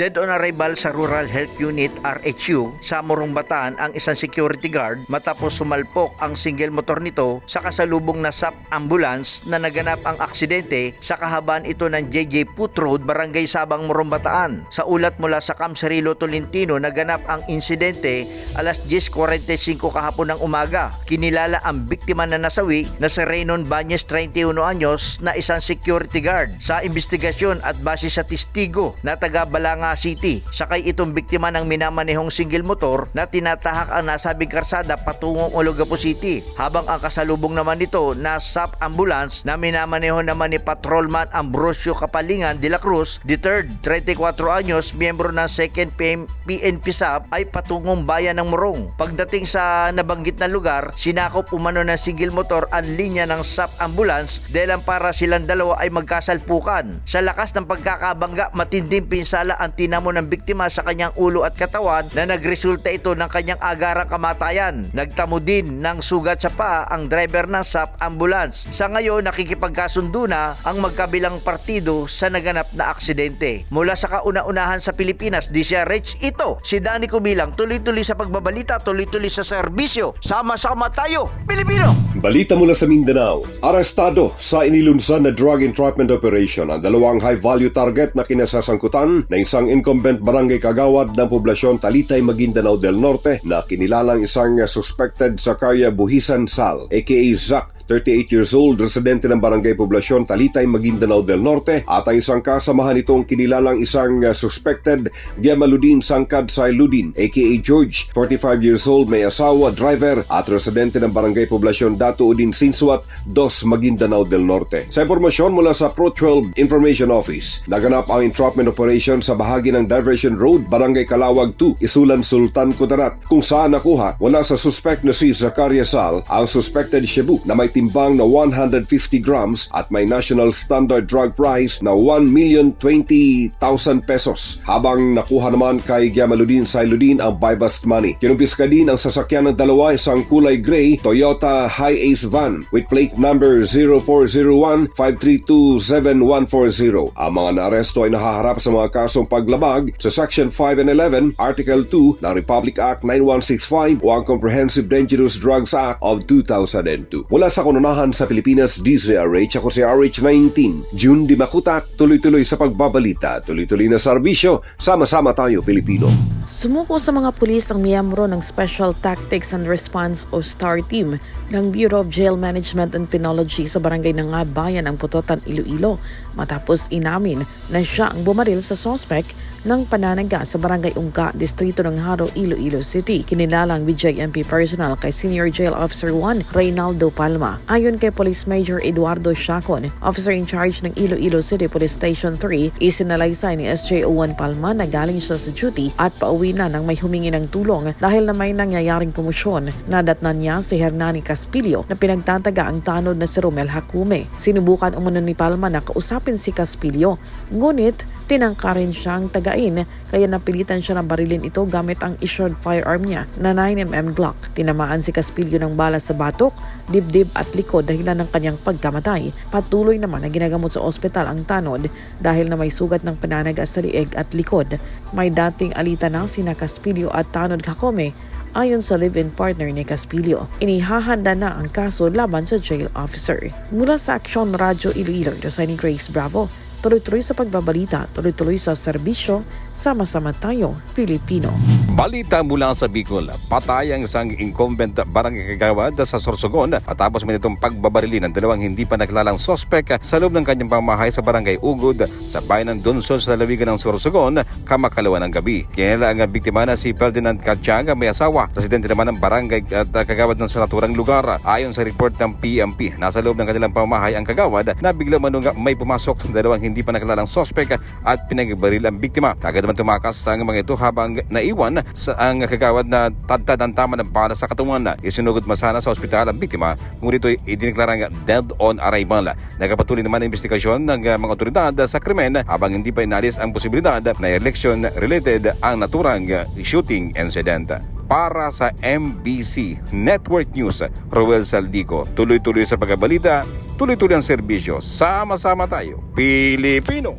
Dead on arrival sa Rural Health Unit RHU sa Morong ang isang security guard matapos sumalpok ang single motor nito sa kasalubong na SAP ambulance na naganap ang aksidente sa kahabaan ito ng JJ Put Road, Barangay Sabang, Morong. Sa ulat mula sa Camcerilo Tolentino, naganap ang insidente alas 10.45 kahapon ng umaga. Kinilala ang biktima na nasawi na si Raynon Banyes 31 anyos na isang security guard. Sa investigasyon at base sa testigo na taga Balanga City, sakay itong biktima ng minamanehong single motor na tinatahak ang nasabing karsada patungong Olongapo City. Habang ang kasalubong naman nito na SAP ambulance na minamaneho naman ni Patrolman Ambrosio Kapalingan de la Cruz, third, 34 anyos, miyembro ng 2nd PM PNP SAP ay patungong bayan ng Morong. Pagdating sa nabanggit na lugar, sinakop umano ng single motor ang linya ng SAP ambulance dahil para silang dalawa ay magkasalpukan. Sa lakas ng pagkakabangga, matinding pinsala ang tinamo ng biktima sa kanyang ulo at katawan na nagresulta ito ng kanyang agarang kamatayan. Nagtamo din ng sugat sa paa ang driver ng SAP ambulance. Sa ngayon, nakikipagkasundo na ang magkabilang partido sa naganap na aksidente. Mula sa kauna-unahan sa Pilipinas, DCRH, ito si Danny Kubilang tuloy-tuloy sa pagbabalita, tuloy-tuloy sa serbisyo. Sama-sama tayo, Pilipino! Balita mula sa Mindanao, arestado sa inilunsan na drug entrapment operation ang dalawang high-value target na kinasasangkutan na isang incumbent barangay kagawad ng poblasyon Talitay, Maguindanao del Norte na kinilalang isang suspected Zakaria Buhisan Sal aka Zak 38 years old, residente ng barangay poblasyon Talitay, Maguindanao del Norte at ang isang kasamahan nitong kinilalang isang uh, suspected Giamaludin Sangkad Sailudin aka George, 45 years old, may asawa, driver at residente ng barangay poblasyon Dato Udin Sinsuat, Dos, Maguindanao del Norte. Sa impormasyon mula sa Pro 12 Information Office, naganap ang entrapment operation sa bahagi ng Diversion Road, Barangay Kalawag 2, Isulan Sultan Kudarat, kung saan nakuha wala sa suspect na si Zakaria Sal ang suspected Cebu na may timbang na 150 grams at may national standard drug price na 1,020,000 pesos. Habang nakuha naman kay Giamaludin Sailudin ang buy bust money. Kinumpiska din ang sasakyan ng dalawa isang kulay gray Toyota Hi-Ace van with plate number 0401-5327140. Ang mga naaresto ay nahaharap sa mga kasong paglabag sa Section 5 and 11, Article 2 ng Republic Act 9165 o ang Comprehensive Dangerous Drugs Act of 2002. Mula sa kununahan sa Pilipinas, DZRH, ako si RH19, June Di Makutak, tuloy-tuloy sa pagbabalita, tuloy-tuloy na serbisyo, sama-sama tayo Pilipino. Sumuko sa mga pulis ang miyembro ng Special Tactics and Response o STAR Team ng Bureau of Jail Management and Penology sa barangay ng Bayan ng Putotan, Iloilo matapos inamin na siya ang bumaril sa sospek ng pananaga sa barangay Ungka, distrito ng Haro, Iloilo City. Kinilalang BJMP personnel kay Senior Jail Officer 1 Reynaldo Palma. Ayon kay Police Major Eduardo Chacon, officer in charge ng Iloilo City Police Station 3, isinalaysay ni SJO1 Palma na galing siya sa duty at pauwi na nang may humingi ng tulong dahil na may nangyayaring komosyon. Nadatnan niya si Hernani Caspilio na pinagtataga ang tanod na si Romel Hakume. Sinubukan umano ni Palma na kausapin si Caspilio, ngunit tinangkarin siyang tagain kaya napilitan siya na barilin ito gamit ang issued firearm niya na 9mm Glock. Tinamaan si Caspilio ng bala sa batok, dibdib at likod dahilan ng kanyang pagkamatay. Patuloy naman na ginagamot sa ospital ang tanod dahil na may sugat ng pananaga sa lieg at likod. May dating alita na sina Caspilio at Tanod Kakome ayon sa live-in partner ni Caspilio. Inihahanda na ang kaso laban sa jail officer. Mula sa Aksyon Radyo Iloilo, ni Grace Bravo, tuloy-tuloy sa pagbabalita, tuloy-tuloy sa serbisyo, sama-sama tayo, Pilipino. Balita mula sa Bicol, patay ang isang incumbent barangay kagawad sa Sorsogon matapos man itong pagbabarili ng dalawang hindi pa nakilalang sospek sa loob ng kanyang pamahay sa barangay Ugod sa bayan ng Dunsol sa lalawigan ng Sorsogon kamakalawa ng gabi. Kinala ang biktima na si Ferdinand Katsyang may asawa, residente naman ng barangay at kagawad ng sa naturang lugar. Ayon sa report ng PMP, nasa loob ng kanilang pamahay ang kagawad na bigla manunga may pumasok ng dalawang hindi pa nakilalang sospek at pinagbaril ang biktima. Kagad naman tumakas ang mga ito habang naiwan sa ang kagawad na tadtad ang tama ng bala sa katawan. Isinugod masana sa ospital ang biktima ngunit ito'y idineklarang dead on arrival. Nagpatuloy naman ang investigasyon ng mga otoridad sa krimen habang hindi pa inalis ang posibilidad na election related ang naturang shooting incident. Para sa MBC Network News, Roel Saldico, tuloy-tuloy sa pagkabalita, tuloy-tuloy ang serbisyo. Sama-sama tayo, Pilipino!